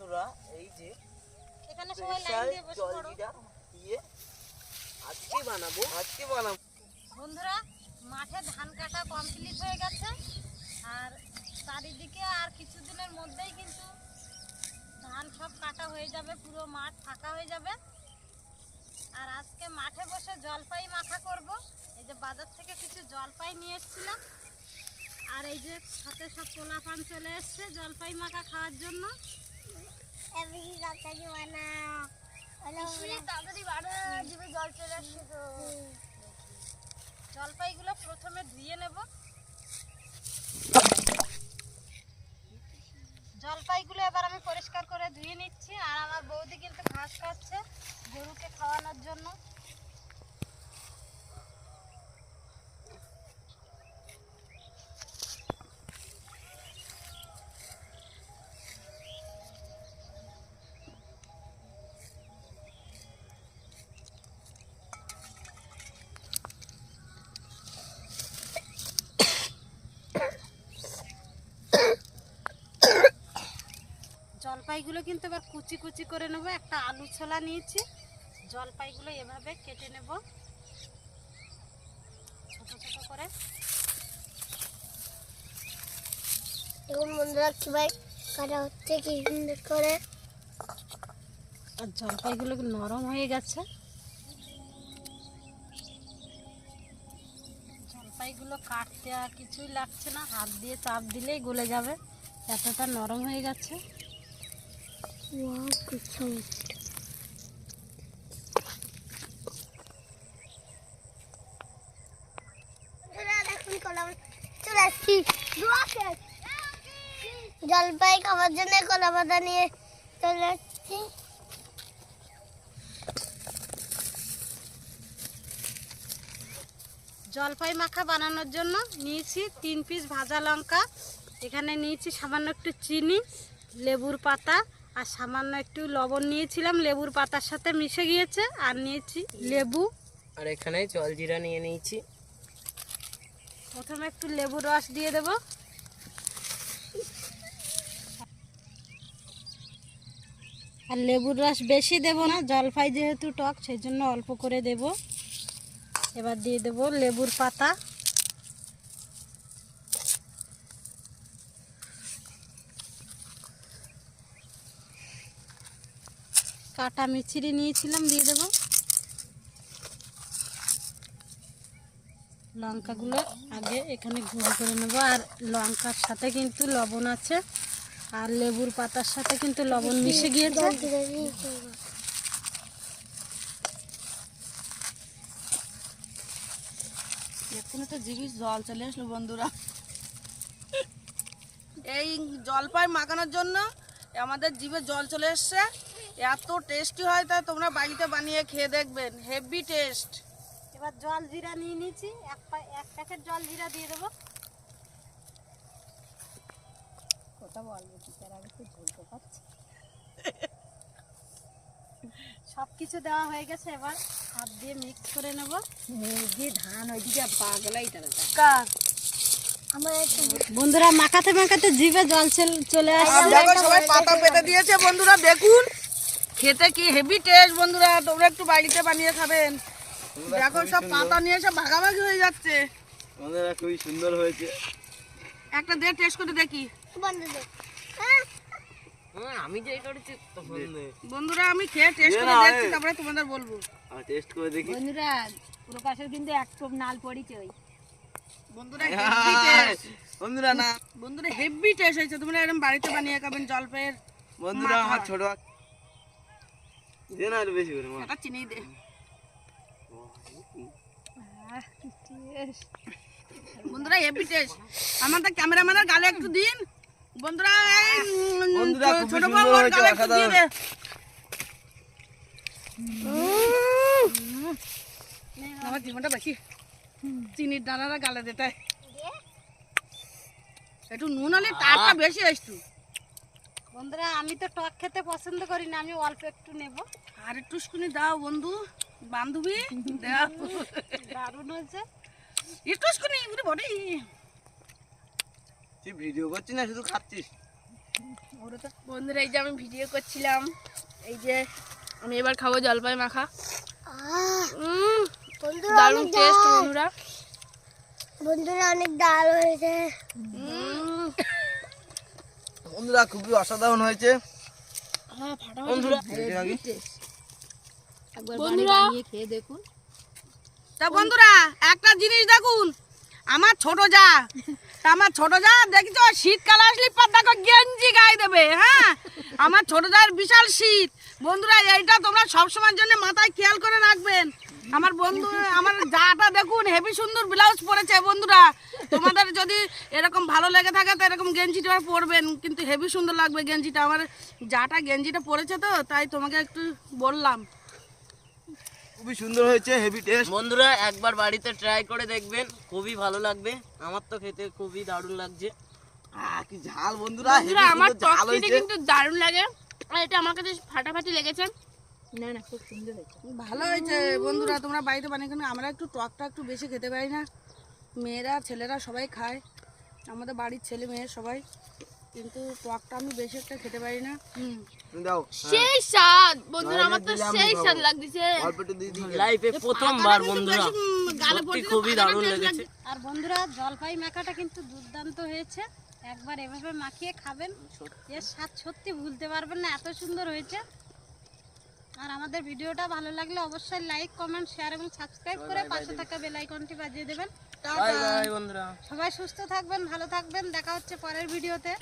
বন্ধুরা এই যে এখানে সবাই লাইন দিয়ে বসে পড়ো। দিয়ে আজকে বানাবো। আজকে বানাবো। বন্ধুরা মাঠে ধান কাটা কমপ্লিট হয়ে গেছে। আর চারিদিকে আর কিছুদিনের মধ্যেই কিন্তু ধান সব কাটা হয়ে যাবে পুরো মাঠ ফাঁকা হয়ে যাবে। আর আজকে মাঠে বসে জলপাই মাখা করব। এই যে বাজার থেকে কিছু জলপাই নিয়ে এসেছিলাম। আর এই যে সাথে সব পোলা পান চলে এসছে জলপাই মাখা খাওয়ার জন্য। তাড়াতাড়ি বাড়া জিভে জল চলে আসছে তো। জলপাইগুলো প্রথমে ধুয়ে নেব জলপাইগুলো এবার আমি পরিষ্কার করে ধুয়ে নিচ্ছি আর আমার বৌদি কিন্তু ঘাস খাচ্ছে গরুকে খাওয়ানোর জন্য জলপাইগুলো কিন্তু এবার কুচি কুচি করে নেব। একটা আলু ছোলা নিয়েছি। জলপাইগুলো এভাবে কেটে নেব। ছোট ছোট করে। এখন বন্ধুরা কীভাবে কাটা হচ্ছে কি সুন্দর করে। আর জলপাইগুলো নরম হয়ে গেছে? জলপাইগুলো কাটতে আর কিছুই লাগছে না। হাত দিয়ে চাপ দিলেই গলে যাবে। এতটা নরম হয়ে গেছে। সুন্দর চলে আসছি জলপাই খাওয়ার জন্য কলা পাতা নিয়ে চলে আসছি জলপাই মাখা বানানোর জন্য নিয়েছি তিন পিস ভাজা লঙ্কা। এখানে নিয়েছি সামান্য একটু চিনি, লেবুর পাতা আর সামান্য একটু লবণ নিয়েছিলাম লেবুর পাতার সাথে মিশে গিয়েছে আর নিয়েছি লেবু। আর এখানে জলজিরা নিয়ে নিয়েছি। প্রথমে একটু লেবুর রস দিয়ে দেব। আর লেবুর রস বেশি দেব না জলপাই যেহেতু টক সেই জন্য অল্প করে দেব। এবার দিয়ে দেব লেবুর পাতা। কাটা মিচিরি নিয়েছিলাম, দিয়ে দেবো। লঙ্কাগুলো আগে এখানে গুঁড়ো করে নেব। আর লঙ্কার সাথে কিন্তু লবণ আছে, আর লেবুর পাতার সাথে কিন্তু লবণ মিশে গিয়েছে। এক্ষুনি তো জিভি জল চলে আসলো বন্ধুরা। এই জলপাই মাখানোর জন্য আমাদের জিভে জল চলে এসছে। এত টেস্টি হয় তাই তোমরা বাড়িতে বানিয়ে খেয়ে দেখবেন। হেভি টেস্ট এবার জল জিরা নিয়ে নিয়েছি এক এক প্যাকেট জল জিরা দিয়ে দেবো। কথা বলব কি তার আগে তো ঝুলতে পারছি সব কিছু দেওয়া হয়ে গেছে এবার হাত দিয়ে মিক্স করে নেব। মুরগি ধান ওইদিকে পাগলাই তারা বন্ধুরা মাখাতে মাখাতে জিভে জল চলে আসছে। সবাই পাতা পেতে দিয়েছে বন্ধুরা দেখুন। খেতে কি হেভি টেস্ট বন্ধুরা তোমরা একটু বাড়িতে বানিয়ে খাবেন। দেখো সব পাতা নিয়ে এসে ভাগাভাগি হয়ে যাচ্ছে। বন্ধুরা খুবই সুন্দর হয়েছে। একটা দিয়ে টেস্ট করে দেখি। আমি যে করেছি বন্ধুরা আমি খেয়ে টেস্ট করে দেখছি তারপরে তোমাদের বলব। টেস্ট করে দেখি। বন্ধুরা প্রকাশের কিন্তু এক টোপ নাল পড়িছে ওই। বন্ধুরা হেভি না। বন্ধুরা হেভি টেস্ট হয়েছে। তোমরা এরকম বাড়িতে বানিয়ে খাবেন জলপাইয়ের বন্ধুরা আমার ছোট দে না একটু বেশি করে এটা চিনি দে। বন্ধুরা হেভি টেস্ট আমাদের ক্যামেরাম্যানের গালে একটু দিন। বন্ধুরা বন্ধুরা, ছোট গালে একটু দিয়ে আমার জীবনটা বেশি চিনির দানারা গালে দিতে একটু নুন হলে তারটা বেশি আসতু বন্ধুরা আমি তো টক খেতে পছন্দ করি না আমি অল্প একটু নেব। আর একটু শুনি দাও বন্ধু বান্ধবী দাও দারুণ হয়েছে। একটু শুনি বডি তুই ভিডিও করছিস না শুধু খাচ্ছিস? বন্ধুরা এই যে আমি ভিডিও করছিলাম এই যে আমি এবার খাব জলপাই মাখা। আহ, উম, বন্ধুরা দারুণ টেস্ট বন্ধুরা। বন্ধুরা অনেক ডাল হয়েছে। বন্ধুরা খুবই অসাধারণ হয়েছে। ফাটাফাটি বন্ধুরা বন্ধুরা। তা বন্ধুরা একটা জিনিস দেখুন। আমার ছোট যা। তা আমার ছোট যা দেখছ? শীতকাল আসলে দেখো গেঞ্জি গায়ে দেবে হ্যাঁ? আমার ছোট যার বিশাল শীত। বন্ধুরা এইটা তোমরা সবসময়ের জন্য মাথায় খেয়াল করে রাখবেন। আমার বন্ধু আমার যাটা দেখুন হেভি সুন্দর ব্লাউজ পরেছে বন্ধুরা। তোমাদের যদি এরকম ভালো লেগে থাকে তো এরকম গেঞ্জিটা পরবেন। কিন্তু হেভি সুন্দর লাগবে গেঞ্জিটা। আমার যাটা গেঞ্জিটা পরেছে তো তাই তোমাকে একটু বললাম। খুবই সুন্দর হয়েছে হেভি টেস্ট বন্ধুরা একবার বাড়িতে ট্রাই করে দেখবেন খুবই ভালো লাগবে। আমার তো খেতে খুবই দারুণ লাগছে। কি ঝাল বন্ধুরা আমার কিন্তু দারুণ লাগে। আর এটা আমার কাছে ফাটাফাটি লেগেছে। ভালো হয়েছে বন্ধুরা তোমরা বাড়িতে বানিয়ে কেন? আমরা একটু টকটা একটু বেশি খেতে পারি না। মেয়েরা ছেলেরা সবাই খায়। আমাদের বাড়ির ছেলে মেয়ে সবাই। কিন্তু টকটা আমি বেশি একটা খেতে পারি না। দাও। সেই স্বাদ বন্ধুরা আমার তো সেই স্বাদ দিয়ে দিই। লাইফে প্রথমবার বন্ধুরা। সত্যি খুবই দারুণ লেগেছে। আর বন্ধুরা জলপাই মাখাটা কিন্তু দুর্দান্ত হয়েছে। একবার এভাবে মাখিয়ে খাবেন। এর স্বাদ সত্যি ভুলতে পারবেন না এত সুন্দর হয়েছে। আর আমাদের ভিডিওটা ভালো লাগলে অবশ্যই লাইক কমেন্ট শেয়ার এবং সাবস্ক্রাইব করে পাশে থাকা বেল আইকনটি বাজিয়ে দেবেন। সবাই সুস্থ থাকবেন ভালো থাকবেন। দেখা হচ্ছে পরের ভিডিওতে।